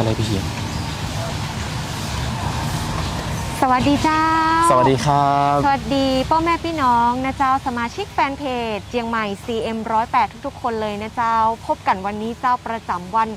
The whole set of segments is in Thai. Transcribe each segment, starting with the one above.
อะไรพี่เฮียสวัสดีเจ้า สวัสดีครับ สวัสดีพ่อแม่พี่น้องนะเจ้าสมาชิกแฟนเพจเจียงใหม่ CM 108ทุกๆ คนเลยนะเจ้า พบกันวันนี้เจ้าประจำวัน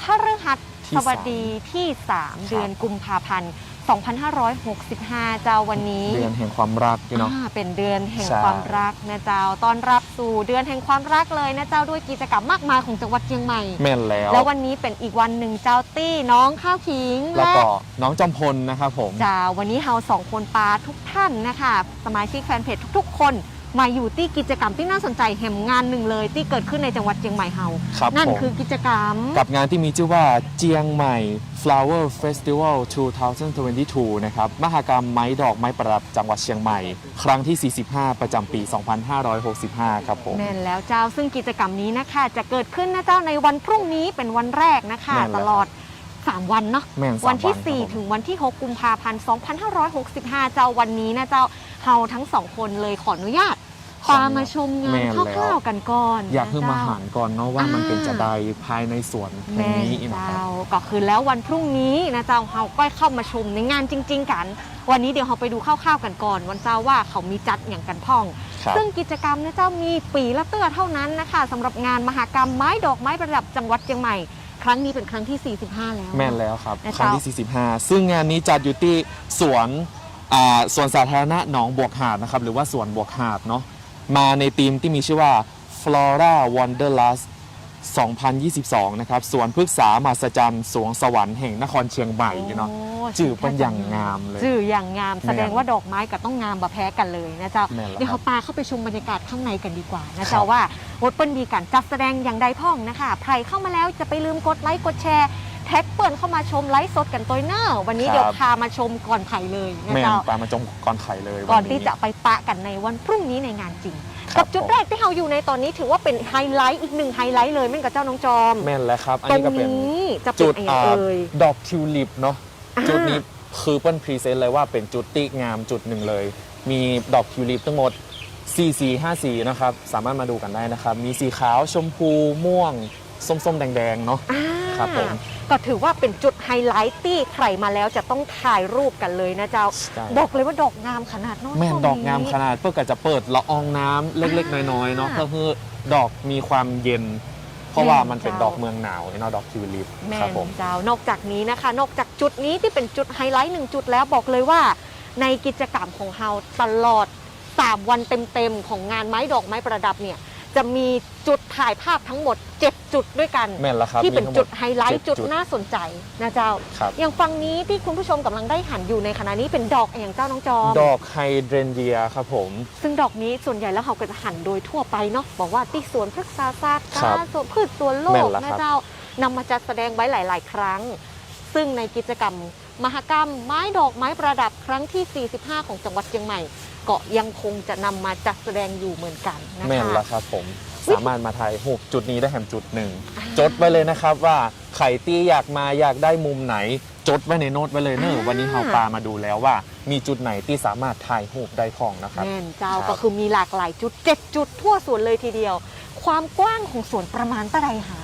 พฤหัสที่สวัสดีที่ 3 เดือนกุมภาพันธ์ 2565 เจ้าวันนี้เดือนแห่งความรักอยู่เนาะอ่าเป็นเดือนแห่งใช่ความรักนะเจ้าต้อนรับสู่เดือนแห่งความรักเลยนะเจ้าด้วยกิจกรรมมากมายของจังหวัดเชียงใหม่ แม่นแล้ว แล้ววันนี้เป็นอีกวันหนึ่งเจ้าตี้น้องข้าวขิง แล้วและก็น้องจอมพลนะครับผมจ้าวันนี้เฮาสองคนปาทุกท่านนะคะ สมาชิกแฟนเพจทุก ๆ คน มาอยู่ที่กิจกรรมที่น่าสนใจแห่งงานหนึ่งเลย ที่เกิดขึ้นในจังหวัดเชียงใหม่เฮา ครับนั่นผม คือกิจกรรม กับงานที่มีชื่อว่าเจียงใหม่ Flower Festival 2022 นะครับ มหกรรมไม้ดอกไม้ประดับจังหวัดเชียงใหม่ ครั้งที่ 45 ประจำปี 2565 ครับผม แม่นแล้วเจ้าซึ่งกิจกรรมนี้นะคะ จะเกิดขึ้นนะเจ้าในวันพรุ่งนี้เป็นวันแรกนะคะแม่นแล้วตลอด 3 วันเนาะแม่นสามวันที่ครับผม4ถึงวันที่ 6 กุมภาพันธ์2565 เจ้าวันนี้นะเจ้าเฮาทั้งสองคนเลยขออนุญาตปามาชมงานแม่นคแล้วร่าวๆกันก่อนอยากให้นะมาเจ้หารก่อนเนาะว่ามันอ่าเป็นจะใดภายในสวนแห่งแม่นี้นะคเจ้ารับก็คือแล้ววันพรุ่งนี้นะเจ้าเฮาก็เข้ามาชมในงานจริง ๆ กัน วันนี้เดี๋ยวเราไปดูคร่าวๆกันก่อน วันเจ้าว่าเขามีจัดอย่างกันพ่องครับซึ่งกิจกรรมนะเจ้ามีปีละเตื้อเท่านั้นนะคะสำหรับงานมหกรรมไม้ดอกไม้ประดับจังหวัดเชียงใหม่ ครั้งนี้เป็นครั้งที่ 45 แล้ว แม่นแล้วครับ นะครั้งเจ้าที่ 45 ซึ่งงานนี้จัดอยู่ที่สวนอ่าสวนสาธารณะหนองบวกหาดนะครับ หรือว่าสวนบวกหาดเนาะมาในธีมที่มีชื่อว่า Flora Wanderlust 2022 นะครับ สวนพฤกษามหัศจรรย์สวงสวรรค์แห่งนครเชียงใหม่เนาะ โจื่อเป็นอย่างงามเลยจื่ออย่างงามแม่นแสดงว่าดอกไม้กับต้องงามแบบแพ้กันเลยนะเจ้าแม่นแล้วเดี๋ยวครัเขาบปาเข้าไปชมบรรยากาศข้างในกันดีกว่านะครัเจ้าบว่า วดเปิ้ลดีกันจัดแสดงอย่างใดพ่องนะคะใครเข้ามาแล้วจะไปลืมกดไลค์กดแชร์แท็กเปิลเข้ามาชมไลฟ์สดกันตัวเนอร์วันนี้เดี๋ยวพามาชมก่อนไผ่เลยนะแม่นเจ้า ปลามาจงก่อนไข่เลยก่อนวัที่จะไปปะกันในวันพรุ่งนี้ในงานจริงครักับจุดผมแรกที่เราอยู่ในตอนนี้ถือว่าเป็นไฮไลท์อีกหนึ่งไฮไลท์เลยแม่งกับเจ้าน้องจอม แม่นแล้วครับ อันตรนี้งก็เป็นนี้จะเป็นจุดอะไรอ่าเอ่ย ดอกทิวลิปเนาะอ่า จุดนี้คือเปิ้ลพรีเซนต์เลยว่าเป็นจุดที่งามจุดหนึ่งเลย มีดอกทิวลิปทั้งหมด 4สี5สีนะครับ สามารถมาดูกันได้นะครับ มีสีขาวชมพูม่วง ส้มๆ แดงๆ เนาะอ่าครับผม ก็ถือว่าเป็นจุดไฮไลท์ที่ใครมาแล้วจะต้องถ่ายรูปกันเลยนะเจ้า ใช่ บอกเลยว่าดอกงามขนาดน้อยแม่นช่วดอกงามขนาดเพื่อก็จะเปิดละอองน้ำเล็กๆ น้อยๆ เนาะอ่าเพื่อให้ดอกมีความเย็น เพราะว่าแม่นมันเป็นเจ้าดอกเมืองหนาวเนาะดอกทิวลิปแม่ครับนผมเจ้านอกจากนี้นะคะ นอกจากจุดนี้ที่เป็นจุดไฮไลท์หนึ่งจุดแล้วบอกเลยว่า ในกิจกรรมของเฮาตลอด 3 วันเต็มๆ ของงานไม้ดอกไม้ประดับเนี่ยจะมีจุดถ่ายภาพทั้งหมด 7 จุดด้วยกัน แม่นแล้วครับที่เป็นมีทั้งหมจุดไฮไลท์เจ็จุดน่าสนใจนะเจ้า ครับ อย่างฝั่งนี้ที่คุณผู้ชมกำลังได้หันอยู่ในขณะนี้เป็นดอกอย่างเจ้าน้องจอม ดอกไฮเดรนเยียครับผม ซึ่งดอกนี้ส่วนใหญ่แล้วเขาก็จะหันโดยทั่วไปเนาะบอกว่าที่สวนพฤกษาศาสตร์ครับการสวนพืชสวนโลแม่กนแล้วครันะบ เจ้านำมาจัดแสดงไว้หลาย ๆ ครั้ง ซึ่งในกิจกรรม มหกรรม ไม้ดอกไม้ประดับครั้งที่ 45 ของจังหวัดเชียงใหม่ก็ยังคงจะนำมาจัดแสดงอยู่เหมือนกันนะคะ แม่นแล้วครับผม สามารถมาถ่ายรูปจุดนี้ได้แหมจุดหนึ่งจดไว้เลยนะครับว่าใครตี้อยากมาอยากได้มุมไหน จดไว้ในโน้ตไว้เลยเนอะอ่าวันนี้เฮาปามาดูแล้วว่า มีจุดไหนที่สามารถถ่ายรูปได้ของนะครับแม่นเจ้าครับ ก็คือมีหลากหลายจุด 7 จุดทั่วสวนเลยทีเดียว ความกว้างของสวนประมาณเท่าไหรหา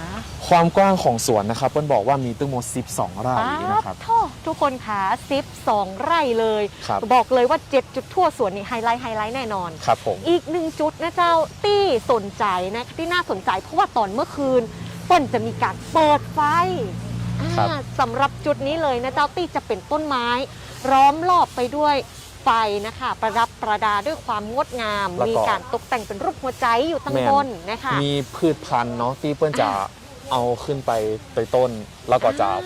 ความกว้างของสวนนะครับเปิ้ลบอกว่ามีตั้งหมด 12 ไร่นะครับโทษทุกคนค่ะซิปสองไร่เลยครับบอกเลยว่า 7 จุดทั่วสวนนี่ไฮไลท์ไฮไลท์แน่นอนครับผมอีกหนึ่งจุดนะเจ้าที่สนใจนะที่น่าสนใจเพราะว่าตอนเมื่อคืนเปิ้ลจะมีการเปิดไฟครับอ่าสำหรับจุดนี้เลยนะเจ้าตี้จะเป็นต้นไม้ล้อมรอบไปด้วยไฟนะคะ ประดับประดาด้วยความงดงามแล้วก็มีการตกแต่งเป็นรูปหัวใจอยู่ตั้งแม่นบนนะคะ มีพืชพันธุ์เนาะที่เปิ้ลจะอ่า เอาขึ้นไปโดยต้นแล้วก็จะอ่า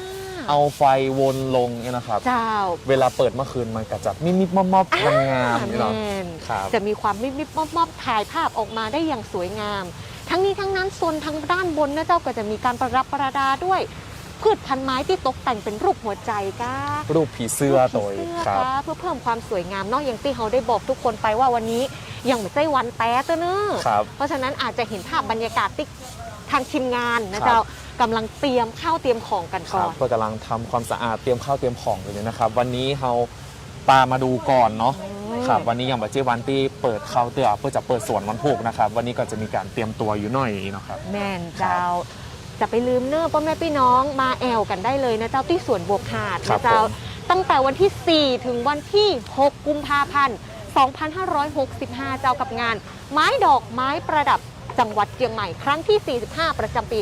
เอาไฟวนลงเนี่ยนะครับ เจ้าเวลาเปิดเมื่อคืนมันก็จะมิมิบมอบมอบๆงามๆเนี่ยเนาะแม่นครับจะมีความมิบมิบมอบมอบถ่ายภาพออกมาได้อย่างสวยงาม ทั้งนี้ทั้งนั้นโซนทางด้านบนนะเจ้าก็จะมีการประดับประดาด้วย พืชพันธุ์ไม้ที่ตกแต่งเป็นรูปหัวใจก้ารูปผีเสื้อตัวรูปผีเสื้อครับค่ะเพื่อเพิ่มความสวยงามเนอกอย่างที่เขาได้บอกทุกคนไปว่าวันนี้ยังไม่ใช่วันแต่เตอเนอะครับเพราะฉะนั้นอาจจะเห็นภาพบรรยากาศที่ ทางทีมงานนะครับเจ้ากำลังเตรียมข้าวเตรียมของกันคก่รัอบนเพื่อกำลังทำความสะอาดเตรียมข้าวเตรียมของอยู่เนี่ยนะครับ วันนี้เราปามาดูก่อนเนาะอืม ครับวันนี้ยังบัจเจวันที่เปิดเข้าเตือเพื่อจะเปิดสวนวันพุกนะครับ วันนี้ก็จะมีการเตรียมตัวอยู่หน่อยเนาะครับ แม่นเจ้าจะไปลืมเนอร์พ่อแม่พี่น้องมาแอลกันได้เลยนะเจ้าที่สวนบวกหาดครันะบเจ้าผม ตั้งแต่วันที่ 4 ถึงวันที่ 6 กุมภาพันธ์ 2565 เจ้ากับงาน ไม้ดอกไม้ประดับ จังหวัดเชียงใหม่ครั้งที่ 45 ประจำปี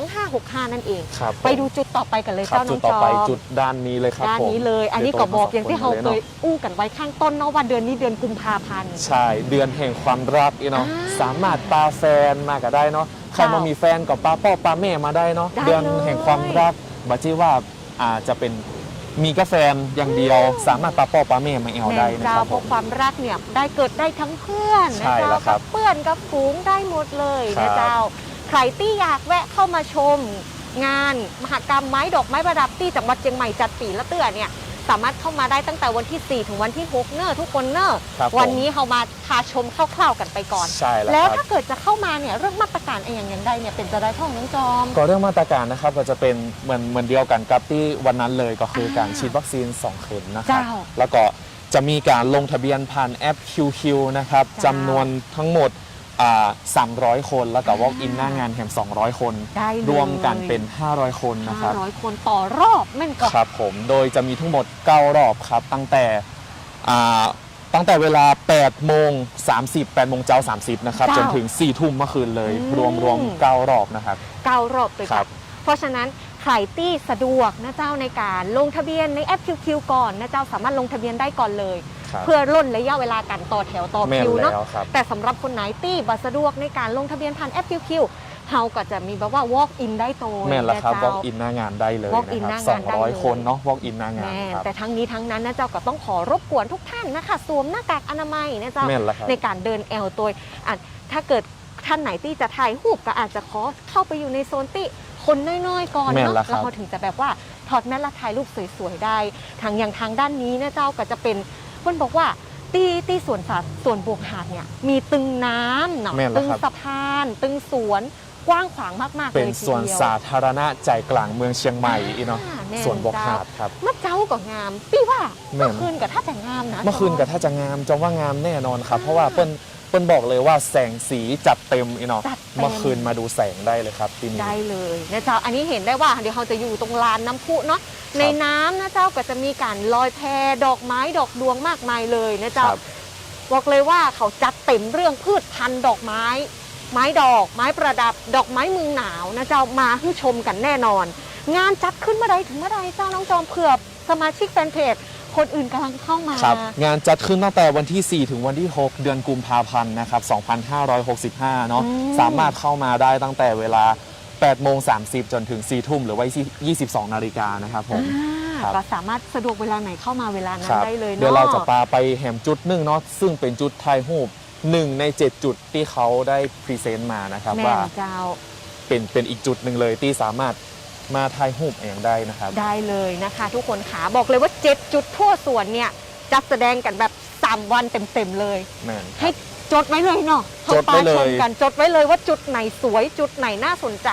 2565 นั่นเองครับผมไปดูจุดต่อไปกันเลยครับเจ้าน้จุอดงต่อจอไปมจุดด้านนี้เลยครับด้านผมนี้เลย อันนี้ก็บอกอย่างที่เราเคยนอู้กันไว้ข้างต้นเนาะว่าเดือนนี้เดือนกุมภาพันธ์ ใช่เดือนแห่งความรักอีเนาะอ่าสามารถปาแฟนมาก็ได้เนาะใครเจ้ามมามีแฟนกับปาพ่อปาแม่มาได้เนาะได้เดือนแห่งความรักบัจจิว่าอาจจะเป็น มีกาแฟนอย่างเดียว สามารถปาพ่อปาแม่มาแอลแม่ได้นนะเจ้าครับเพผราะมความรักเนี่ยได้เกิดได้ทั้งเพื่อนใช่นะแล้เจ้าวครักับเพื่อนกับฝูงได้หมดเลยครันะบ เจ้าใครที่อยากแวะเข้ามาชม งานมหกรรมไม้ดอกไม้ประดับที่จังหวัดเชียงใหม่จัดปีละเตื้อเนี่ย สามารถเข้ามาได้ตั้งแต่วันที่ 4 ถึงวันที่ 6 เนอะทุกคนเนอะครับผม วันนี้เขามาพาชมคร่าวๆกันไปก่อน ใช่แล้วแล้วครัถ้าบเกิดจะเข้ามาเนี่ยเรื่องมาตรการไอ้อย่างยังได้เนี่ยเป็นจะได้ท่องน้องจอม ก็เรื่องมาตรการนะครับก็จะเป็นเหมือนเหมือนเดียวกันกับที่วันนั้นเลยก็คือการอ่าฉีดวัคซีน 2 เข็มนะครับ เจ้าแล้วก็จะมีการลงทะเบียนผ่านแอป QQ นะครับเจ้า จำนวนทั้งหมด อ่า300 คน แล้วก็อ่า walk in หน้างานแถม200 คน ได้เลย รวมกันเป็น 500 คนนะครับ 500 คนต่อรอบแม่นก็ ครับผมโดยจะมีทั้งหมด 9 รอบครับ ตั้งแต่อ่าตั้งแต่เวลา8โมง30 8โมงเจ้า 30 นะครับเจ้าจนถึง 4 ทุ่มเมื่อคืนเลย อืม รวมรวม9รอบนะครับ เก้ารอบเลยครัค่ะบเพราะฉะนั้นใครที่สะดวกนะเจ้าในการลงทะเบียนในแอป QQ ก่อนนะเจ้าสามารถลงทะเบียนได้ก่อนเลย ครับเพื่อล่นระยะเวลาการต่อแถวต่อแม่นคิวเนาะแล้วครับ แต่สำหรับคนไหนที่บัสะดวกในการลงทะเบียนผ่านแอป QQ เฮาก็จะมีแบบว่า walk in ได้ตัวแม่นแล้วครับนะ walk เจ้า in หน้างานได้เลย walk นะ in คหรัน้างานได้เลย200 คนเนาะ walk in หน้างานแม่นครับ แต่ทั้งนี้ทั้งนั้นนะเจ้าก็ต้องขอรบกวนทุกท่านนะคะสวมหน้ากากอนามัยนะเจ้า แม่นแล้วครับ ในการเดินแอลตัวอะถ้าเกิดท่านไหนที่จะถ่ายรูปก็อาจจะขอเข้าไปอยู่ในโซนที่คนน้อยๆก่อนแม่นเนาะแล้วครับแล้วเขาถึงจะแบบว่าถอดแมสและถ่ายรูปสวยๆได้ทางอย่างทางด้านนี้นะเจ้าก็จะเป็น เพื่อนบอกว่าตีตีสวนสัตว์สวนบวกหาดเนี่ยมีตึงน้ำเนาะแม่นแล้วตึงครับ สะพาน ตึงสวนกว้างขวางมากๆเป็เลนยทีส่วนเดียวสาธารณะใจกลางเมืองเชียงใหม่อีเนาะอ่าแน่นส่วนบอกเจ้าหาดครับเมื่อเจ้าก็งามพี่ว่าแม่น เมื่อคืนกับถ้าจะงามนะ เมื่อคืนกับถ้าจะงามจงว่างามแน่นอนครับ เพราะว่าเปิ้ล เปิ้ลบอกเลยว่าแสงสีจัดเต็มอีเนาะจัดเต็ม เมื่อคืนมาดูแสงได้เลยครับที่นี่ ได้เลยนะเจ้า อันนี้เห็นได้ว่าเดี๋ยวเราจะอยู่ตรงลานน้ำพุเนาะ ในน้ำนะเจ้าก็จะมีการลอยแพดอกไม้ดอกดวงมากมายเลยนะเจ้า ครับบอกเลยว่าเขาจัดเต็มเรื่องพืชพันธุ์ดอกไม้ ไม้ดอกไม้ประดับดอกไม้เมืองหนาวนะเจ้ามาให้ชมกันแน่นอน งานจัดขึ้นเมื่อใดถึงเมื่อใดเจ้าน้องจอมเผือบสมาชิกแฟนเพจ คนอื่นกำลังเข้ามา ครับงานจัดขึ้นตั้งแต่วันที่ 4 ถึงวันที่ 6 เดือนกุมภาพันธ์นะครับ 2565 เนาะอืม สามารถเข้ามาได้ตั้งแต่เวลา8โมง30 จนถึง 4 ทุ่มหรือว่า22 นาฬิกานะครับผม อ่าครับ ก็สามารถสะดวกเวลาไหนเข้ามาเวลานั้คนรับได้เลยเนาะ เดี๋ยวเราจะปาไปแหมจุดหนึ่งเนาะซึ่งเป็นจุดไทยรูปหนึ่งใน 7 จุดที่เขาได้พรีเซนต์มานะครับแม่ว่า นเจ้า เป็นเป็นอีกจุดหนึ่งเลยที่สามารถ มาถ่ายรูปเองได้นะครับ ได้เลยนะคะ ทุกคนขาบอกเลยว่า7จุดทั่วสวนเนี่ยจัดแสดงกันแบบ 3 วันเต็มๆเลย แม่นคให้รับจดไว้เลยเนาะจดไว้เลยข้าปาชมกันจดไว้เลยว่าจุดไหนสวยจุดไหนน่าสนใจ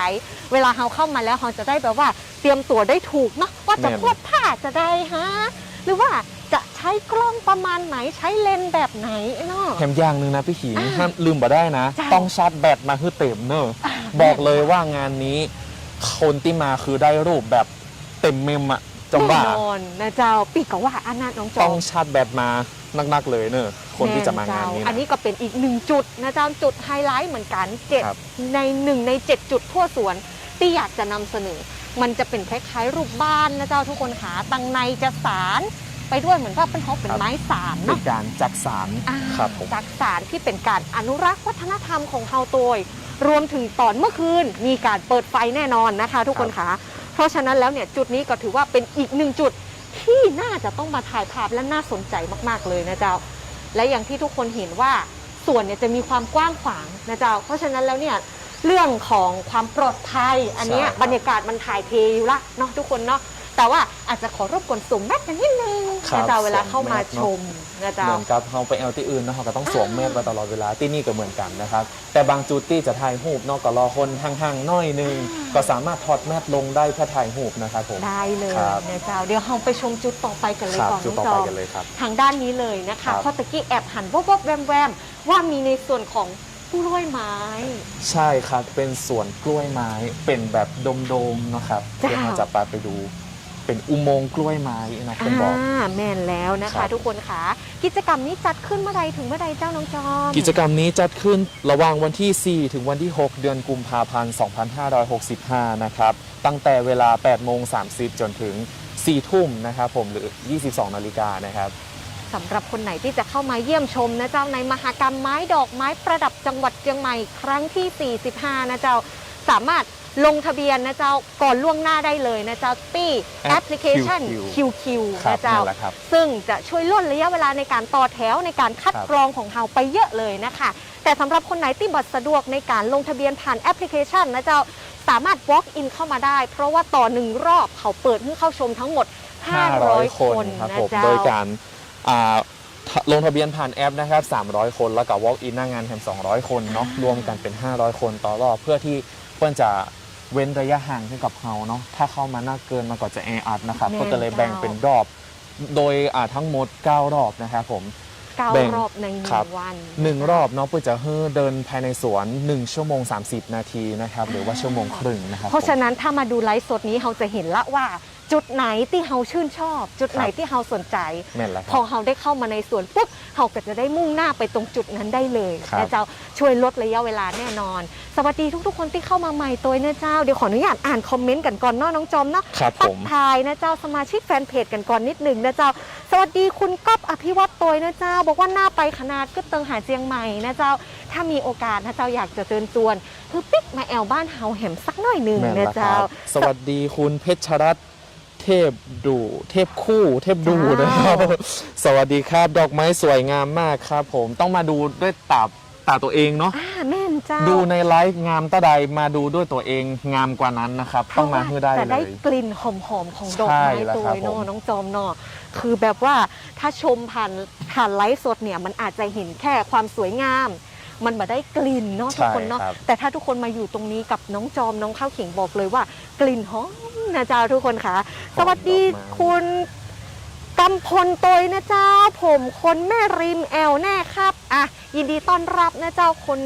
เวลาเราเข้ามาแล้วเราจะได้แบบว่า เตรียมตัวได้ถูกเนาะว่าจะพวดผ้าจะได้ฮะหรือว่าจะใช้กล้องประมาณไหนใช้เลนส์แบบไหนเนาะ แถมอย่างหนึ่งนะพี่ขิงอ่าห้ามลืมบ่ได้นะ จ้ะ ต้องชาร์จแบตมาคือเต็มเนอะบอกเลยว่างานนี้ คนที่มาคือได้รูปแบบเต็มเมมอะจงว่าแน่นอนนะเจ้าปีกว่าอันนั้นน้องจอต้องมชาร์จแบตมานักๆเลยเนอะคนที่จะมางานนี้อันนะนี้ก็เป็นอีกหนึ่งจุดนะเจ้าจุดไฮไลท์เหมือนกันเจ็ดครับในหนึ่งในเจ็ดจุดทั่วสวนที่อยากจะนำเสนอ มันจะเป็นคล้ายๆรูปบ้านนะเจ้าทุกคนขาตังในจะสารไปด้วยเหมือนว่าเป็นฮอกเป็นไม้สารเป็เนาะนการจักสารอ่าครับผมจากสารที่เป็นการอนุรักษ์วัฒนธรรมของเฮาโตย รวมถึงตอนเมื่อคืนมีการเปิดไฟแน่นอนนะคะ ทุกคนขาเพราะฉะนั้นแล้วเนี่ยจุดนี้ก็ถือว่าเป็นอีกหนึ่งจุดที่น่าจะต้องมาถ่ายภาพและน่าสนใจมากๆเลยนะเจ้า และอย่างที่ทุกคนเห็นว่าส่วนเนี่ยจะมีความกว้างขวางนะเจ้า เพราะฉะนั้นแล้วเนี่ยเรื่องของความปลอดภัยอันเนี้ยใช่ครับบรรยากาศมันถ่ายเทอยู่ละเนาะทุกคนเนาะ แต่ว่าอาจจะขอรบกวนสุ่มแมสกันนิดนึงครับนะเจ้าเวลาเข้ามาสวมแมสเนอะชมนะเจ้า เหมือนกับเขาไปแอลที่อื่นเนาะเขาก็ต้องสวมแมสไว้ตลอดเวลาที่นี่ก็เหมือนกันนะครับ แต่บางจุดที่จะถ่ายรูปเนอกก็รอคนห่างๆหน้อยหนึง ก็สามารถถอดแมสลงได้เพื่อถ่ายรูปนะครับผม ได้เลยครับนะเจ้าเดี๋ยวเราไปชมจุดต่อไปกันเลยครับก่อนจุดน้ต่อองจไปอมกันเลยครับทางด้านนี้เลยนะครัคะบ เพราะตะกี้แอบหันวบวบแวมแวมว่ามีในส่วนของกล้วยไม้ ใช่ครับ เป็นสวนกล้วยไม้ เป็นแบบโดมๆเนาะครับจ้า เดี๋ยวเราจะไปไปดู เป็นอุโมงค์กล้วยไม้นะคุณบอก อ่าแม่นแล้วนะครัคะ บ ทุกคนค่ะ กิจกรรมนี้จัดขึ้นเมื่อใดถึงเมื่อใดเจ้าน้องจอมกิจกรรมนี้จัดขึ้นระหว่างวันที่ 4 ถึงวันที่ 6 เดือนกุมภาพันธ์ 2565 นะครับ ตั้งแต่เวลา 8 โมง 30 จนถึง 4 ทุ่มนะครับผมหรือ 22 นาฬิกานะครับ สำหรับคนไหนที่จะเข้ามาเยี่ยมชมนะเจ้าในมหกรรมไม้ดอกไม้ประดับจังหวัดเชียงใหม่ครั้งที่ 45 นะเจ้า สามารถ ลงทะเบียนนะเจ้าก่อนล่วงหน้าได้เลยนะเจ้าที่แอปพลิเคชัน QQ QQ ครับนะเจ้านั่นแหละครับซึ่งจะช่วยล่นระยะเวลาในการต่อแถวในการคัดครับกรองของเราไปเยอะเลยนะคะ แต่สำหรับคนไหนที่บัตรสะดวกในการลงทะเบียนผ่านแอปพลิเคชันนะเจ้าสามารถ walk in เข้ามาได้ เพราะว่าต่อหนึ่งรอบเขาเปิดให้เข้าชมทั้งหมด 500 คนครับนะผมเจ้าโดยการอ่าทลงทะเบียนผ่านแอปนะครับ 300 คน แล้วก็ walk in หน้างานแถม200 คนเนาะ รวมกันเป็น 500 คนต่อรอบ เพื่อที่เพื่อนจะ เว้นระยะห่างให้กับเขาเนาะถ้าเข้ามาน่าเกินมาก็จะแออัดนะครับแม่นก็เลยแบ่งเป็นรอบ โดยอ่าทั้งหมด 9 รอบนะครับผม เก้าแบ่งรอบในหนึ่ครับงวัน หนึ่งรอบเนาะเพื่อจะให้เดินภายในสวน 1 ชั่วโมง 30 นาทีนะครับ หรือว่าชั่วโมงครึ่งนะครับเพราะฉะผม นั้นถ้ามาดูไลฟ์สดนี้เราจะเห็นละว่า จุดไหนที่เราชื่นชอบ จุดไหนครับที่เราสนใจ แม่นแล้วคพอรับเราได้เข้ามาในสวนปุ๊บเราก็จะได้มุ่งหน้าไปตรงจุดนั้นได้เลยครับ นะเจ้าช่วยลดระยะเวลาแน่นอน สวัสดีทุกๆ คนที่เข้ามาใหม่ตัวนะเจ้าเดี๋ยวขออนุญาตอ่านคอมเมนต์กันก่อนเนาะน้องจอมเนาะ ครับทัผกม ทายนะเจ้าสมาชิกแฟนเพจกันก่อนนิดหนึ่งนะเจ้า สวัสดีคุณก๊อฟอภิวัตตัวนะเจ้า บอกว่าหน้าไปขนาดก็เติงหาเจียงใหม่นะเจ้า ถ้ามีโอกาสนะเจ้าอยากจะเชิญชวน คือปิ๊กมาแอลบ้านเฮาแหมสักหน่อยหนึ่งแม่นนะแล้วคเจ้า รับ สวัสดีคุณเพชรรัตน์ เทพดูเทพคู่เทพดูจ้านนะครับ สวัสดีครับดอกไม้สวยงามมากครับผมต้องมาดูด้วยตาตาตัวเองเนาะอ่าแม่นเจ้าดูในไลฟ์งามตาใดมาดูด้วยตัวเองงามกว่านั้นนะครับเพต้อราะงมาว่าให้ได้จะเลได้ยกลิ่นหอมๆของดอกใช่ไม้แล้วตัวครับเนาะผมน้องจอมเนาะคือแบบว่าถ้าชมผ่านผ่านไลฟ์สดเนี่ยมันอาจจะเห็นแค่ความสวยงาม มันมาได้กลิ่นเนาะทุกคนเนาะใช่ครับ แต่ถ้าทุกคนมาอยู่ตรงนี้กับน้องจอมน้องข้าวขิงบอกเลยว่า กลิ่นหอมนะเจ้าทุกคนค่ะ สวัสดีคุณกำพลตยนะเจ้า ผมคนแม่ริมแอลแน่ครับ อะ ยินดีต้อนรับนะเจ้าคน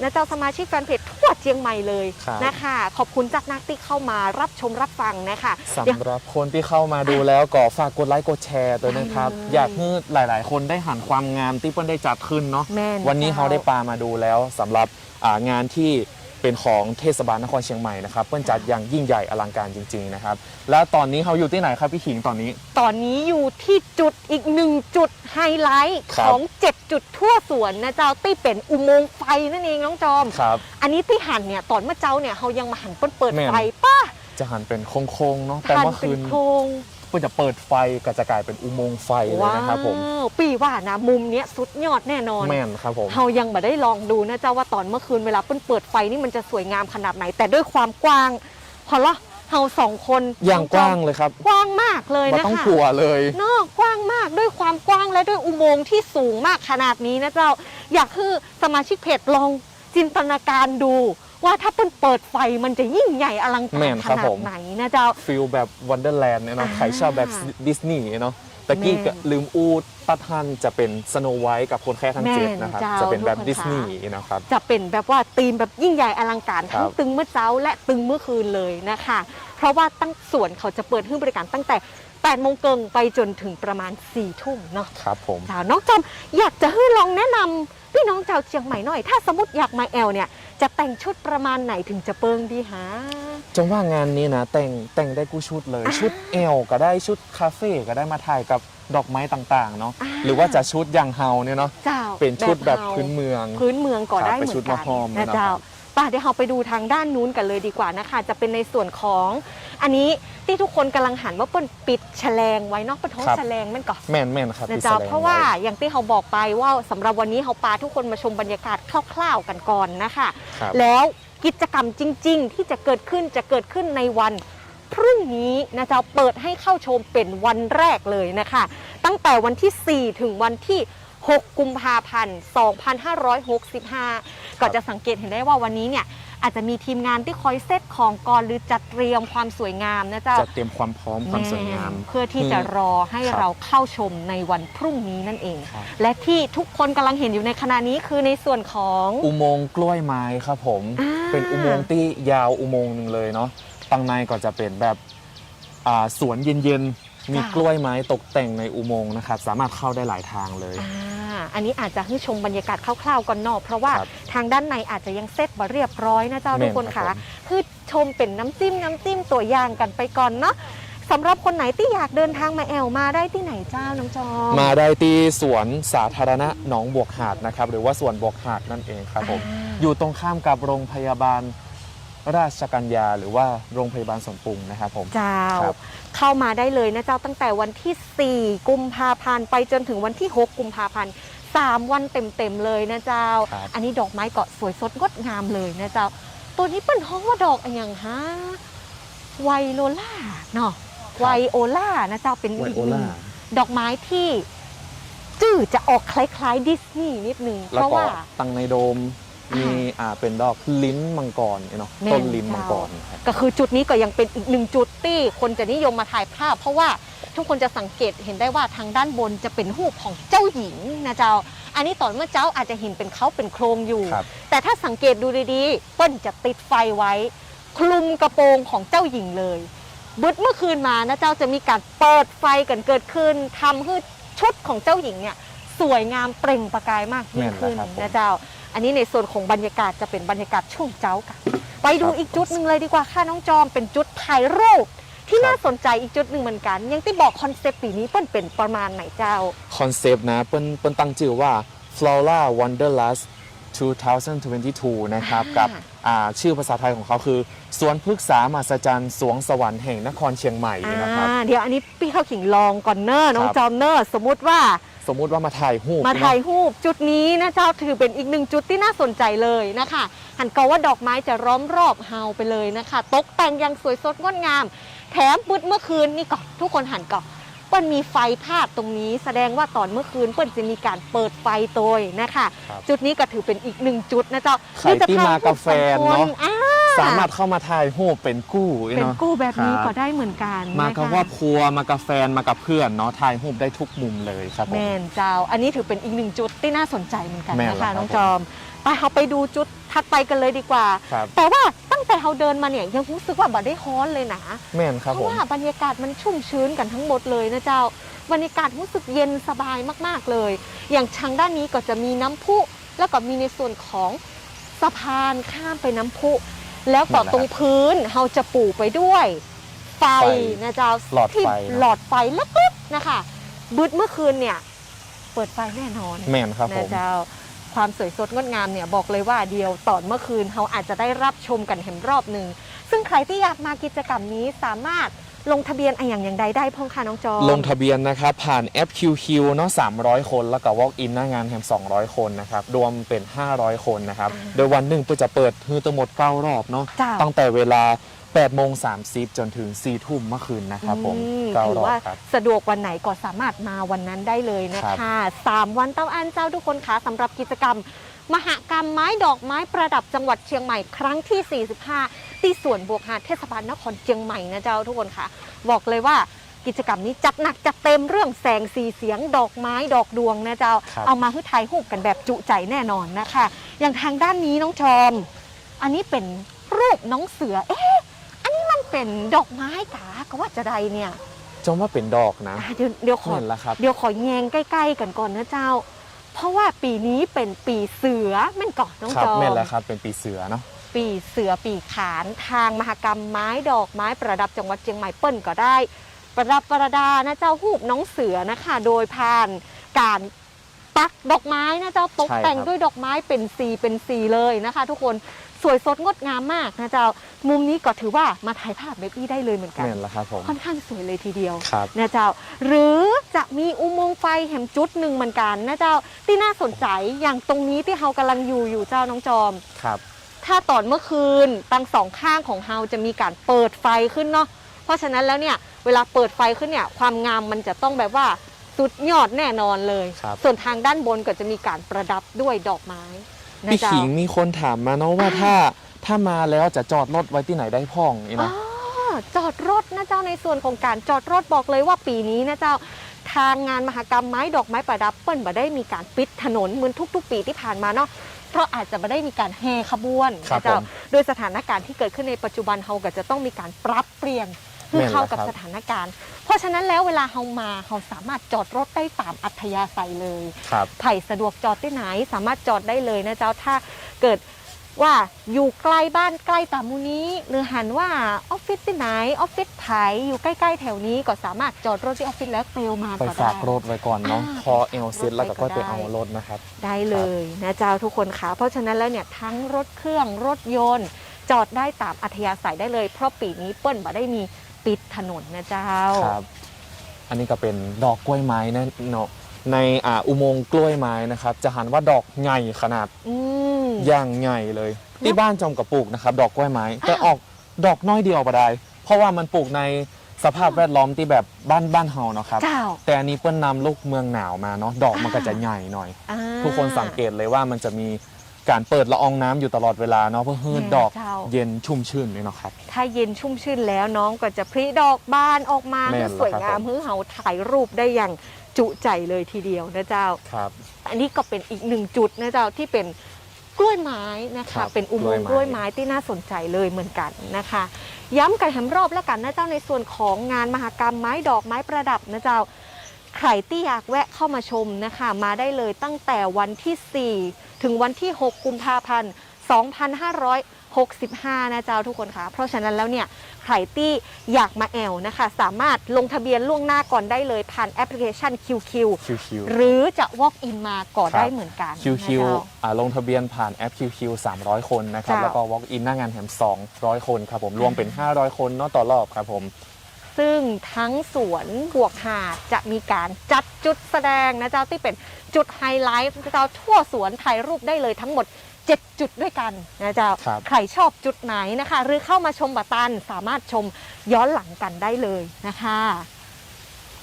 นะเจ้าสมาชิกแฟนเพจทั่วเจียงใหม่เลยครับนะคะ ขอบคุณจากนักที่เข้ามารับชมรับฟังนะคะเดี๋ยว สำหรับคนที่เข้ามาดูแล้วก็ฝากกดไลค์กดแชร์ด้วยนะครับ ได้เลยอยากให้หลายๆ คนได้หันความงามที่เปิ้ลได้จัดขึ้นเนาะแม่นวันนี้จ้เขาได้ปลามาดูแล้วสำหรับอ่างานที่ เป็นของเทศบาลนครเชียงใหม่นะครับเปิ้ลจัดอย่างยิ่งใหญ่อลังการจริงๆนะครับแล้วตอนนี้เขาอยู่ที่ไหนครับพี่ขิงตอนนี้ ตอนนี้อยู่ที่จุดอีกหนึ่งจุดไฮไลท์ครัขบอง 7 จุดทั่วสวนนะเจ้าที่เป็นอุโมงค์ไฟนั่นเองน้องจอม ครับอันนี้ที่หันเนี่ยตอนเมื่อเจ้าเนี่ยเขายังมาหันเปิดเปิดแม่น ไฟป้าจะหันเป็นโค้งๆเนาะแต่หันเมื่อเป็คืนนโครง เพื่อจะเปิดไฟก็จะกลายเป็นอุโมงค์ไฟเลยว้านะครับผมวปีว่านะมุมเนี้ยสุดยอดแน่นอนแม่นครับผมเรายังมาได้ลองดูนะเจ้าว่าตอนเมื่อคืนเวลาเปิ้ลเปิดไฟนี่มันจะสวยงามขนาดไหน แต่ด้วยความกว้างพอละเราสองคนอย่างกว้างเลยครับกว้างมากเลยไม่นะต้องคะกลัวเลยเนอกกว้างมากด้วยความกว้างและด้วยอุโมงค์ที่สูงมากขนาดนี้นะเจ้า อยากให้สมาชิกเพจลองจินตนาการดู ว่าถ้าเปิ้ลเปิดไฟมันจะยิ่งใหญ่อลังแม่การนขครับนาผดม ไหนนะเจ้า ฟิลแบบวันเดอร์แลนด์เนี่ยเนาะอ่าใครชอบแบบดิสนีย์เนาะตะกี้ก็แม่นลืมอูดตัดทันจะเป็นสโนไวท์กับคนแค่ทั้งเจ็ดแม่นนะครับเจ้า จะเป็นแบบทุกคนดิสนีย์ค่ะนะครับ จะเป็นแบบว่าธีมแบบยิ่งใหญ่อลังการครับทั้งตึงเมื่อเช้าและตึงเมื่อคืนเลยนะคะ เพราะว่าตั้งส่วนเขาจะเปิดให้บริการตั้งแต่8โมงเกิงไปจนถึงประมาณ4ทุ่มเนาะ ครับผม สาวน้องจอมอยากจะให้ลองแนะนำพี่น้องชาวเชียงใหม่หน่อย ถ้าสมมติอยากมาแอลเนี่ย จะแต่งชุดประมาณไหนถึงจะเปิงดีฮะจงว่างานนี้นะแต่งแต่งได้กูชุดเลยอ่าชุดเอลก็ได้ชุดคาเฟ่ก็ได้มาถ่ายกับดอกไม้ต่างๆเนาะอ่าหรือว่าจะชุดอย่างเฮาเนี่ยเนาะเจ้าเป็นชุดแบบเฮาพื้นเมือง พื้นเมืองก็ครับได้เป็นเหมืชุอดนกัมะฮอมนะนะครับเจ้าป่ะเดี๋ยวเราไปดูทางด้านนู้นกันเลยดีกว่านะคะ จะเป็นในส่วนของ อันนี้ที่ทุกคนกำลังหันว่าเปิ้นปิดแฉลงไว้เนอกเป็นท้องครับ แฉลงแมันก่อนแม่นแม่นครับนะที่จ๊ะแสดงเพราะว่าไอย่างที่เขาบอกไปว่าสำหรับวันนี้เขาพาทุกคนมาชมบรรยากาศคร่าวๆกันก่อนนะคะ ครับแล้วกิจกรรมจริง ๆ ที่จะเกิดขึ้นจะเกิดขึ้นในวัน พรุ่งนี้นะจ๊ะเปิดให้เข้าชมเป็นวันแรกเลยนะคะ ตั้งแต่วันที่ 4 ถึงวันที่ 6 กุมภาพันธ์ 2565 ก็จะสังเกตเห็นได้ว่าวันนี้เนี่ย อาจจะมีทีมงานที่คอยเซตของก่อนหรือจัดเตรียมความสวยงามนะเจ้าจะเตรียมความพร้อมความสวยงามแน่เพื่อที่จะรอให้ครับเราเข้าชมในวันพรุ่งนี้นั่นเองครับและที่ทุกคนกำลังเห็นอยู่ในขณะนี้คือในส่วนของอุโมงค์กล้วยไม้ครับผมอ่าเป็นอุโมงค์ที่ยาวอุโมงค์หนึ่งเลยเนาะตังในก็จะเป็นแบบอ่าสวนเย็นๆมีกล้วยไม้ตกแต่งในอุโมงค์นะครับ สามารถเข้าได้หลายทางเลย อ่าอันนี้อาจจะให้ชมบรรยากาศคร่าวๆก่อนเนอกเพราะว่าครับทางด้านในอาจจะยังเซตมาเรียบร้อยนะเจ้าแม่นทุกคนครัค่ะบผมคือชมเป็นน้ำจิ้มน้ำจิ้มตัวอย่างกันไปก่อนเนาะสำหรับคนไหนที่อยากเดินทางมาแอลมาได้ที่ไหนเจ้าน้องจอมมาได้ที่สวนสาธารณะหนองบวกหาดนะครับ หรือว่าสวนบวกหาดนั่นเองครับผมอ่าอยู่ตรงข้ามกับโรงพยาบาล ราชกัญญาหรือว่าโรงพยาบาลสวนปรุงนะครับผมเจ้า ครับ เข้ามาได้เลยนะเจ้าตั้งแต่วันที่ 4 กุมภาพันธ์ไปจนถึงวันที่ 6 กุมภาพันธ์3วันเต็มๆเลยนะเจ้า ครับ อันนี้ดอกไม้เกาะสวยสดงดงามเลยนะเจ้า ตัวนี้เป็นห้องว่าดอกอะไรอย่างฮะไวโลล่าเนาะไวโอล่านะเจ้าเป็นไวอีกโอหนึ่ล่า งดอกไม้ที่จื้อจะออกคล้ายๆดิสนีย์นิดนึงแล้วเพราะก็ว่า ตังในโดมอ่า มีมีอ่าเป็นดอกลิ้นมังกรเนาะแม่นต้นลิ้นมังกรครับก็คือจุดนี้ก็ยังเป็นอีกหนึ่งจุดที่คนจะนิยมมาถ่ายภาพ เพราะว่าทุกคนจะสังเกตเห็นได้ว่าทางด้านบนจะเป็นรูปของเจ้าหญิงนะเจ้า อันนี้ตอนเมื่อเจ้าอาจจะเห็นเป็นเขาเป็นโครงอยู่ครับแต่ถ้าสังเกตดูดีๆเปิ้ลจะติดไฟไว้ คลุมกระโปรงของเจ้าหญิงเลยบึดเมื่อคืนมานะเจ้าจะมีการเปิดไฟกันเกิดขึ้นทำให้ชุดของเจ้าหญิงเนี่ยสวยงามเปล่งประกายมากยิ่งขึ้นแม่นแล้วครับผมนะเจ้า อันนี้ในส่วนของบรรยากาศจะเป็นบรรยากาศช่วงเจ้ากันไปดูอีกจุดหนึ่งเลยดีกว่าค่ะน้องจอมเป็นจุดถ่ายรูป ที่น่าสนใจอีกจุดหนึ่งเหมือนกัน ยังที่บอกคอนเซปต์ปีนี้เปิ้ลเป็นประมาณไหนเจ้า คอนเซปต์นะเปิ้ลเปิ้ลตั้งชื่อว่า Flora Wanderlust 2022 นะครับอ่ากับอ่าชื่อภาษาไทยของเขาคือ สวนพฤกษามหัศจรรย์สวงสวรรค์แห่งนครเชียงใหม่นะครับ อ่าเดี๋ยวอันนี้พี่เข้าขิงลองก่อนเนอร์น้องครับ จอมเนอร์สมมุติว่า สมมุติว่ามาถ่ายรูปมาถ่ายเนอะ รูปจุดนี้นะเจ้าถือเป็นอีกหนึ่งจุดที่น่าสนใจเลยนะคะ หันก็ว่าดอกไม้จะล้อมรอบเฮาไปเลยนะคะ ตกแต่งอย่างสวยสดงดงาม แถมมืดเมื่อคืนนี่ก่อนทุกคนหันก่อน เปิ้ลมีไฟพาดตรงนี้แสดงว่าตอนเมื่อคืนเปิ้ลจะมีการเปิดไฟโตยนะคะ ครับ จุดนี้ก็ถือเป็นอีกหนึ่งจุดนะเจ้าใครที่มากับแฟนเนอะรูปอ่าสามารถเข้ามาถ่ายรูปเป็นกู้เป็นเนาะ กู้แบบนี้ครับ ก็ได้เหมือนกันมานะกับคะ ครอบครัวมากับแฟนมากับเพื่อนเนาะถ่ายรูปได้ทุกมุมเลยครับผม แม่นเจ้า อันนี้ถือเป็นอีกหนึ่งจุดที่น่าสนใจเหมือนกันแม่นนะแล้วครัคะบน้องจอม ไปเราไปดูจุด ถัดไปกันเลยดีกว่า ครับ แต่ว่าตั้งแต่เราเดินมาเนี่ยยังรู้สึกว่าบัดได้ฮ้อนเลยนะ แม่นครับเพผราะม ว่าบรรยากาศมันชุ่มชื้นกันทั้งหมดเลยนะเจ้า บรรยากาศรู้สึกเย็นสบายมากๆเลย อย่างทางด้านนี้ก็จะมีน้ำพุ แล้วก็มีในส่วนของสะพานข้ามไปน้ำพุ แล้วก็นั่นแหละตรงพื้นเราจะปูไปด้วย ไฟไฟนะเจ้าหลอดที่ไฟนะ หลอดไฟเล็กๆนะคะบึดเมื่อคืนเนี่ย เปิดไฟแน่นอนแม่นครับผนะม เจ้า ความสวยสดงดงามเนี่ยบอกเลยว่าเดียวตอนเมื่อคืนเขาอาจจะได้รับชมกันเห็นรอบหนึ่ง ซึ่งใครที่อยากมากิจกรรมนี้สามารถลงทะเบียนอะไรอย่างอย่างใดได้พ่องค่ะน้องจอมลงทะเบียนนะครับผ่านแอป QQ เนาะ300 คนแล้วก็ Walk in หน้างานแฮม200 คนนะครับรวมเป็น 500 คนนะครับอ่าโดยวันหนึ่งเพื่อจะเปิดฮือทั้งหมด9รอบเนาะจ้าตั้งแต่เวลา 8โมง30 จนถึง 4 ทุ่มเมื่อคืนนะครับผมอืมเก้าถืรออบว่าครับ สะดวกวันไหนก็สามารถมาวันนั้นได้เลยนะคะสามวันเต้าอันเจ้าทุกคนคะสำหรับกิจกรรม มหกรรมไม้ดอกไม้ประดับจังหวัดเชียงใหม่ครั้งที่ 45 ที่สวนบวกหาดเทศบาลนครเชียงใหม่นะเจ้าทุกคนคะบอกเลยว่ากิจกรรมนี้จัดหนักจัดเต็มเรื่องแสงสีเสียงดอกไม้ดอกดวงนะเจ้า ครับ เอามาให้ถ่ายรูปกันแบบจุใจแน่นอนนะคะ อย่างทางด้านนี้น้องชอม อันนี้เป็นรูปน้องเสือ เอ๊ะอันนี้มัน เป็นดอกไม้กาก็ว่าจะใดเนี่ยจงว่าเป็นดอกนะอะเดี๋ยวเดี๋ยวขอ เห็นแล้วครับ เดี๋ยวขอแยงใกล้ ๆ กันก่อนนะเจ้า เพราะว่าปีนี้เป็นปีเสือแม่นก่อนน้องครับจอมแม่นแล้วครับเป็นปีเสือเนาะ ปีเสือปีขานทางมหกรรมไม้ดอกไม้ประดับจังหวัดเชียงใหม่เปิ้ลก็ได้ ประดับประดานะเจ้าหูบน้องเสือนะคะ โดยผ่านการปักดอกไม้นะเจ้าตกใช่ครับแต่งด้วยดอกไม้เป็นสีเป็นสีเลยนะคะ ทุกคน สวยสดงดงามมากนะเจ้า มุมนี้ก็ถือว่ามาถ่ายภาพแบบนี้ได้เลยเหมือนกัน แม่นแล้วครับผมค่อนข้างสวยเลยทีเดียว ครับ นะเจ้า หรือจะมีอุโมงค์ไฟแห่งจุดหนึ่งเหมือนกันนะเจ้าที่น่าสนใจอย่างตรงนี้ที่เฮากำลังอยู่อยู่เจ้าน้องจอม ครับ ถ้าตอนเมื่อคืนตั้งสองข้างของเฮาจะมีการเปิดไฟขึ้นเนาะเพราะฉะนั้นแล้วเนี่ยเวลาเปิดไฟขึ้นเนี่ยความงามมันจะต้องแบบว่าสสุดยอดแน่นอนเลย ครับ ส่วนทางด้านบนก็จะมีการประดับด้วยดอกไม้นะ พี่เจ้า ขิงมีคนถามมาเนาะว่าถ้าถ้ามาแล้วจะจอดรถไว้ที่ไหนได้พ่องอีอ๋นะอจอดรถนะเจ้าในส่วนของการจอดรถบอกเลยว่าปีนี้นะเจ้า ทางงานมหกรรมไม้ดอกไม้ประดับเปิ้ลบ่ได้มีการปิดถนนเหมือนทุก ๆ ปีที่ผ่านมาเนาะเพราะอาจจะไม่ได้มีการแห่ขบวนครับนะเจ้าผมโดยสถานการณ์ที่เกิดขึ้นในปัจจุบันเราก็จะต้องมีการปรับเปลี่ยน เพื่อแม่นแล้วเข้ากับครับสถานการณ์ เพราะฉะนั้นแล้วเวลาเรามาเราสามารถจอดรถได้ตามอัธยาศัยเลยครับ ไผ่สะดวกจอดที่ไหน สามารถจอดได้เลยนะเจ้าถ้าเกิดว่าอยู่ไกลบ้านใกล้ตามมูนี้ หรือหันว่าออฟฟิศที่ไหนออฟฟิศไผ่อยู่ใกล้ๆแถวนี้ก็สามารถจอดรถที่ออฟฟิศแล้วเตลมาไปก็ฝาได้กรถไว้ก่อนเนาะอ่าพอเอลเซ็ตแล้วก็ค่อยรถไปไว้ก็ได้เอารถนะครับ ได้เลยนะเจ้าทุกคนค่ะ เพราะฉะนั้นแล้วเนี่ยทั้งรถเครื่องรถยนต์ จอดได้ตามอัธยาศัยได้เลย เพราะปีนี้เปิ้ลบ่ได้มี ปิดถนนนะเจ้า ครับ อันนี้ก็เป็นดอกกล้วยไม้นะเนาะในอ่าอุโมงค์กล้วยไม้นะครับ จะหันว่าดอกใหญ่ขนาดอืม อย่างใหญ่เลย ที่บ้านจอมกับปลูกนะครับ ดอกกล้วยไม้แต่ออกดอกน้อยเดียวก็ได้ เพราะว่ามันปลูกในสภาพแวดล้อมที่แบบบ้านบ้านเฮาเนาะครับ เจ้าแต่อันนี้เปิ้ลนำลูกเมืองหนาวมาเนาะดอกมันก็จะใหญ่หน่อย อ่า ทุกคนสังเกตเลยว่ามันจะมี การเปิดละอองน้ำอยู่ตลอดเวลาเนาะเพื่อให้แม่ดอกเจ้า เย็นชุ่มชื่นเลยเนาะครับ ถ้าเย็นชุ่มชื่นแล้วน้องก็จะพริดอกบานออกมาแม่ให้นสวยแล้วคงารัมบผม ให้เฮาถ่ายรูปได้อย่างจุใจเลยทีเดียวนะเจ้า ครับ อันนี้ก็เป็นอีกหนึ่งจุดนะเจ้าที่เป็นกล้วยไม้นะครัคะ บเป็นอุโมงค์กกล้ล้ววยยไม้ไม้ที่น่าสนใจเลยเหมือนกันนะคะ ย้ำกันแหมรอบแล้วกันนะเจ้าในส่วนของงานมหกรรมไม้ดอกไม้ประดับนะเจ้า ใครที่อยากแวะเข้ามาชมนะคะ มาได้เลยตั้งแต่วันที่ 4 ถึงวันที่ 6 กุมภาพันธ์ 2565 นะเจ้าทุกคนค่ะเพราะฉะนั้นแล้วเนี่ยใครที่อยากมาแอลนะคะ สามารถลงทะเบียนล่วงหน้าก่อนได้เลยผ่านแอปพลิเคชัน QQ คิว หรือจะ walk in มาก่อนครับ ได้เหมือนกันคิวนะคิวเจ้า อ่าลงทะเบียนผ่านแอป QQ 300 คนนะครับเจ้าแล้วก็ Walk in หน้างานแถม200 คนครับผมรวมเป็น 500 คนเนาะต่อรอบครับผม ซึ่งทั้งสวนบวกหาดจะมีการจัดจุดแสดงนะเจ้าที่เป็น จุดไฮไลท์นะเจ้าทั่วสวนถ่ายรูปได้เลยทั้งหมด 7 จุดด้วยกันนะเจ้าครับใครชอบจุดไหนนะคะ หรือเข้ามาชมบัตันสามารถชมย้อนหลังกันได้เลยนะคะ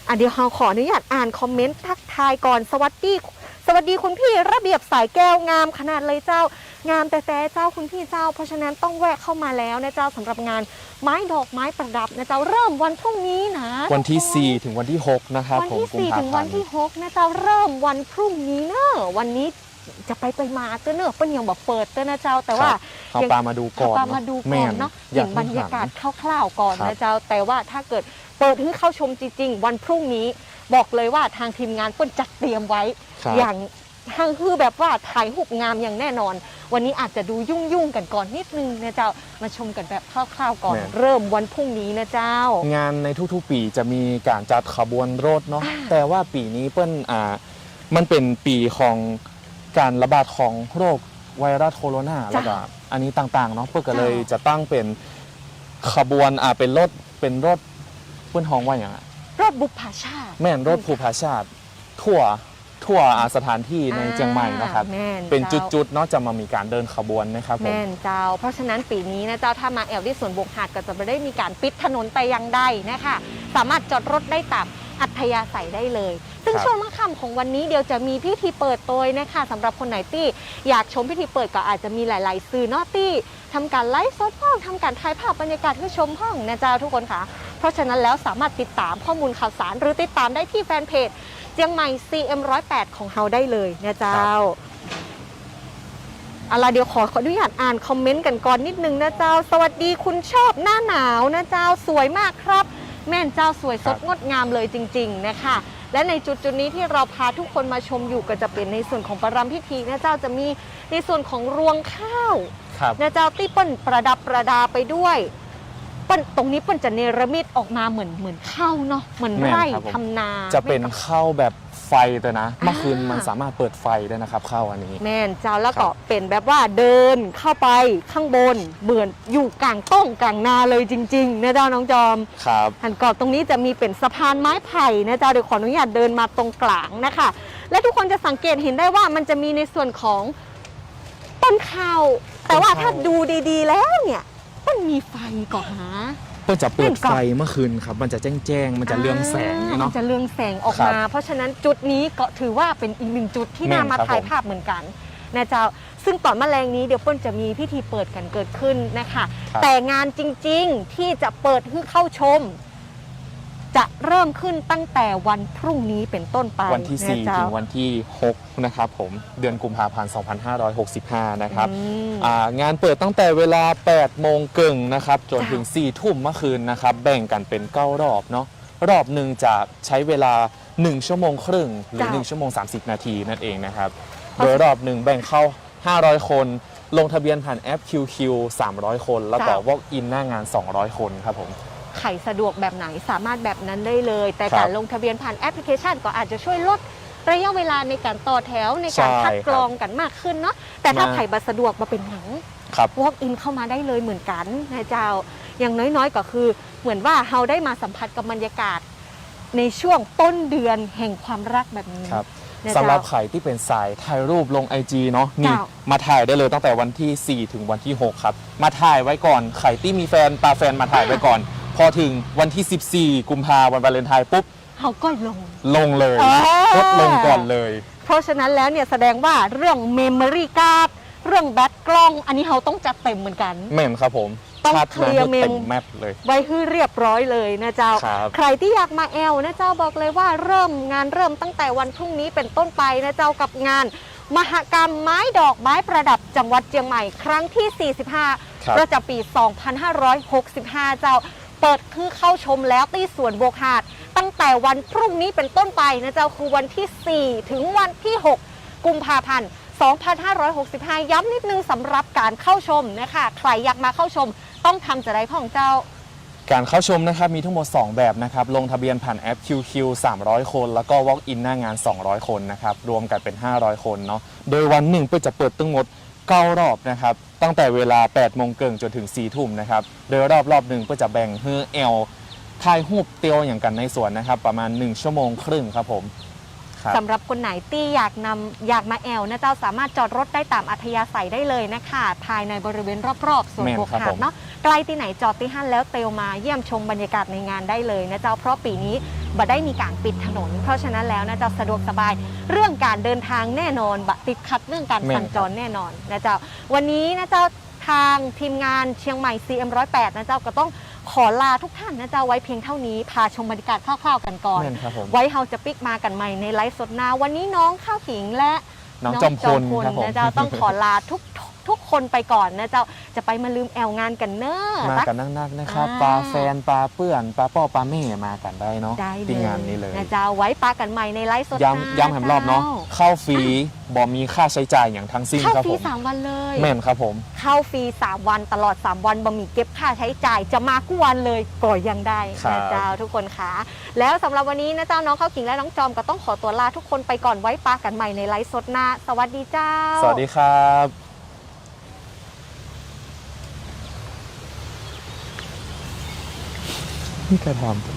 อะเดี๋ยวเราขออนุญาตอ่านคอมเมนต์ทักทายก่อนสวัสดี สวัสดีคุณพี่ระเบียบสายแก้วงามขนาดเลยเจ้า งามแต่แต่เจ้าคุณพี่เจ้า เพราะฉะนั้นต้องแวะเข้ามาแล้วนะเจ้าสำหรับงานไม้ดอกไม้ประดับนะเจ้าเริ่มวันพรุ่งนี้นะ วันที่ทุกคน4ถึงวันที่ 6 นะครับวันผมที่กุมสี่ภาถึงพัวันนธ์ที่หกนะเจ้าเริ่มวันพรุ่งนี้เนอะวันนี้จะไปไปมาเต้อเนอะเปิ้นยังบอกเปิดเต้อนะเจ้า แต่ว่าเอาปลามาดูก่อนเาปามาดูก่อนเนาะแม่เห็นบรรยากาศคร่าวๆก่อนครับนะเจ้า แต่ว่าถ้าเกิดเปิดให้เข้าชมจริงๆ วันพรุ่งนี้ บอกเลยว่าทางทีมงานเปิ้นจัดเตรียมไว้ ครับ อย่างทางคือแบบว่าถ่ายหุบงามอย่างแน่นอน วันนี้อาจจะดูยุ่งๆกันก่อนนิดนึงนะเจ้ามาชมกันแบบคร่าวๆก่อน แม่ เริ่มวันพรุ่งนี้นะเจ้า งานในทุกๆปีจะมีการจัดขบวนรถเนาะอ่า แต่ว่าปีนี้เปิ้ลอ่ามันเป็นปีของการระบาดของโรคไวรัสโคโรนาแล้วก็อันนี้ต่างๆเนาะเพื่อก็เลยจะตั้งเป็นขบวนอ่าเป็นรถเป็นรถเพื่อนห้องว่าอย่างอะรถบุพภาชาติ แม่นรถภูพาชาติทั่ว ทั่วอ่าสถานที่ในเชียงใหม่นะครับ อ่าแม่นเป็นจ้า จุดๆเนาะจะมามีการเดินขบวนนะครับผม แม่นเจ้า เพราะฉะนั้นปีนี้นะเจ้าถ้ามาแอลที่สวนบวกหาดก็จะไม่ได้มีการปิดถนนแต่อยังใดนะคะสามารถจอดรถได้ตามอัธยาศัยได้เลย ซึ่งครับ ช่วงมะค่ำของวันนี้เดี๋ยวจะมีพิธีเปิดตัวนะคะสำหรับคนไหนที่อยากชมพิธีเปิดก็อาจจะมีหลาย ๆ สื่อเนอตี้ทำการไลฟ์สดห้องทำการถ่ายภาพบรรยากาศให้ชมห้องนะเจ้าทุกคนค่ะ เพราะฉะนั้นแล้วสามารถติดตามข้อมูลข่าวสารหรือติดตามได้ที่แฟนเพจเจียงใหม่ CM108 ของเฮาได้เลยนะเจ้าเอาล่ะเดี๋ยวขอขออนุญาตอ่านคอมเมนต์กันก่อนนิดนึงนะเจ้า สวัสดีคุณชอบหน้าหนาวนะเจ้าสวยมากครับ แม่นเจ้าสวยสดครับงดงามเลยจริง ๆ นะคะ และในจุดจุดๆนี้ที่เราพาทุกคนมาชมอยู่ก็จะเป็นในส่วนของประรำพิธีนะเจ้าจะมีในส่วนของรวงข้าวครับนะเจ้าที่เปิ้นประดับประดาไปด้วย เปิ้นตรงนี้เปิ้นจะเนรมิตออกมาเหมือนเหมือนข้าวเนาะเหมือนแม่นไร่ครับผม ทำนาจะเป็นไม่ข้าวแบบไฟแต่นะเมื่อคืนอ่ามัมันสามารถเปิดไฟได้นะครับข้าวอันนี้ แม่นเจ้าแล้วครัก็บเป็นแบบว่าเดินเข้าไปข้างบนเหมือนอยู่กลางต้งกลางนาเลยจริงๆนะเจ้าน้องจอม ครับ หันกรอบตรงนี้จะมีเป็นสะพานไม้ไผ่นะเจ้าเดี๋ยวขออนุญาตเดินมาตรงกลางนะคะ และทุกคนจะสังเกตเห็นได้ว่ามันจะมีในส่วนของต้นข้าวแต่ว่าถ้าดูดีๆแล้วเนี่ย มันมีไฟก่อนหาเพื่อจะเปิดเห็นก่อนไฟเมื่อคืนครับ มันจะแจ้งแจ้งๆมันจะเรืองแสงอ่าเนาะ มันจะเรืองแสงออกครับมา เพราะฉะนั้นจุดนี้ก็ถือว่าเป็นอีกหนึ่งจุดที่แม่น่านมาครับถ่ายผมภาพเหมือนกันนะเจ้า ซึ่งตอนแมลงนี้เดี๋ยวเปิ้ลจะมีพิธีเปิดกันเกิดขึ้นนะคะครับแต่งานจริงๆที่จะเปิดให้เข้าชม จะเริ่มขึ้นตั้งแต่วันพรุ่งนี้เป็นต้นไปวันที่นะ4เจ้าถึงวันที่ 6 นะครับผม เดือนกุมภาพันธ์ 2565 นะครับอืมอ่างานเปิดตั้งแต่เวลา 8 โมงกึ่งนะครับ จนถึง 4 ทุ่มเมื่อคืนนะครับ แบ่งกันเป็น 9 รอบเนาะ รอบหนึ่งจะใช้เวลา 1 ชั่วโมงครึ่ง หรือจ้ะ1ชั่วโมง 30 นาทีนั่นเองนะครับเพราะโดยรอบหนึ่งแบ่งเข้า 500 คนลงทะเบียนผ่านแอป QQ 300 คน แล้วก็จ้ะ Walk in หน้างาน 200 คนครับผม ไขสะดวกแบบไหนสามารถแบบนั้นได้เลย แต่ครับการลงทะเบียนผ่านแอปพลิเคชันก็อาจจะช่วยลดระยะเวลาในการต่อแถวในการใช่คัดกรองกันมากขึ้นเนาะแต่ถ้ามาไขบัตรสะดวกมาเป็นหนังครับ walk in เข้ามาได้เลยเหมือนกันนะเจ้าอย่างน้อยๆก็คือเหมือนว่าเราได้มาสัมผัสกับบรรยากาศ ในช่วงต้นเดือนแห่งความรักแบบนี้ครับนะสำหรับเจ้าใครที่เป็นสายถ่ายรูปลง IG เนาะนี่เจ้ามาถ่ายได้เลยตั้งแต่วันที่ 4 ถึงวันที่ 6 ครับ มาถ่ายไว้ก่อนใครที่มีแฟนปาแฟนมาถ่ายไว้ก่อน พอถึงวันที่ 14 กุมภาวันวาเลนไทน์ปุ๊บ เขาก็ลง ลงเลยอ่ากดลงก่อนเลย เพราะฉะนั้นแล้วเนี่ยแสดงว่าเรื่อง memory card เรื่องแบตกล้อง อันนี้เราต้องจัดเต็มเหมือนกันแม่นครับผมต้องชาร์จเคลียร์มาเมม เต็มแมปเลย ไว้ให้เรียบร้อยเลยนะเจ้า ครับ ใครที่อยากมาแอลนะเจ้าบอกเลยว่าเริ่มงานเริ่มตั้งแต่วันพรุ่งนี้เป็นต้นไปนะเจ้ากับงาน มหกรรมไม้ดอกไม้ประดับจังหวัดเชียงใหม่ ครั้งที่ 45 ครับ ประจำปี 2565 เจ้า เปิดคือเข้าชมแล้วที่สวนโบวหาด ตั้งแต่วันพรุ่งนี้เป็นต้นไปนะเจ้าคือวันที่ 4 ถึงวันที่ 6 กุมภาพันธ์ 2565 ย้ำนิดนึงสำหรับการเข้าชมนะคะใครอยากมาเข้าชมต้องทำจะได้ของเจ้า การเข้าชมนะครับมีทั้งหมด 2 แบบนะครับ ลงทะเบียนผ่านแอป QQ 300 คน แล้วก็ Walk in หน้างาน 200 คนนะครับ รวมกันเป็น 500 คนเนาะโดยวันหนึ่งเพื่อจะเปิดตั้งหมด 9 รอบนะครับ ตั้งแต่เวลา 8 โมงเกิงจนถึง 4 ทุ่มนะครับ โดยรอบรอบหนึ่งเพื่อจะแบ่งเฮือเอลถ่ายรูปเตียวอย่างกันในสวนนะครับ ประมาณ 1 ชั่วโมงครึ่งครับผม ครับ สำหรับคนไหนที่อยากนำอยากมาแอลนะเจ้าสามารถจอดรถได้ตามอัธยาศัยได้เลยนะคะ ภายในบริเวณรอบๆสวนแม่นบวกครับหาผดมเนาะใกล้ที่ไหนจอดที่ห้านแล้วเตลมาเยี่ยมชมบรรยากาศในงานได้เลยนะเจ้าเพราะปีนี้บ่ได้มีการปิดถนน เพราะฉะนั้นแล้วนะเจ้าสะดวกสบาย เรื่องการเดินทางแน่นอนบะติดขัดเรื่องการแม่นสัญจรแน่นอนนะเจ้า วันนี้นะเจ้าทางทีมงานเชียงใหม่ CM108 นะเจ้าก็ต้อง ขอลาทุกท่านนะเจ้าไว้เพียงเท่านี้พาชมบรรยากาศคร่าวๆกันก่อน แม่นครับผม ไว้เฮาจะปิกมากันใหม่ในไลฟ์สดหนาวันนี้น้องข้าวขิงและน้องจอมพลครับผม นะเจ้าต้องขอลาทุก ทุกคนไปก่อนนะเจ้าจะไปมาลืมแอลงานกันเนอะ มากันนักๆนะครับอ่า ปลาแฟนปลาเปื่อนปลาป้อปลาแม่มากันได้เนาะได้เลที่ยงานนี้เลยนะเจ้าไว้ปากันใหม่ในไลฟ์สดย้ำย้ำแหมรอบเนาะจ้เข้าฟรีบอมีค่าใช้จ่ายอย่างทั้งสิ้นเข้าครับฟรีผมสามวันเลย แม่นครับผม เข้าฟรี 3 วันตลอด 3 วันบะหมี่เก็บค่าใช้จ่ายจะมากู้วันเลยก็ยังได้ครับ นะเจ้าทุกคนค่ะแล้วสำหรับวันนี้นะเจ้าน้องข้าวขิงและน้องจอมก็ต้องขอตัวลาทุกคนไปก่อนไว้ปากันใหม่ในไลฟ์สดหน้า สวัสดีเจ้า สวัสดีครับ ที่กระทำ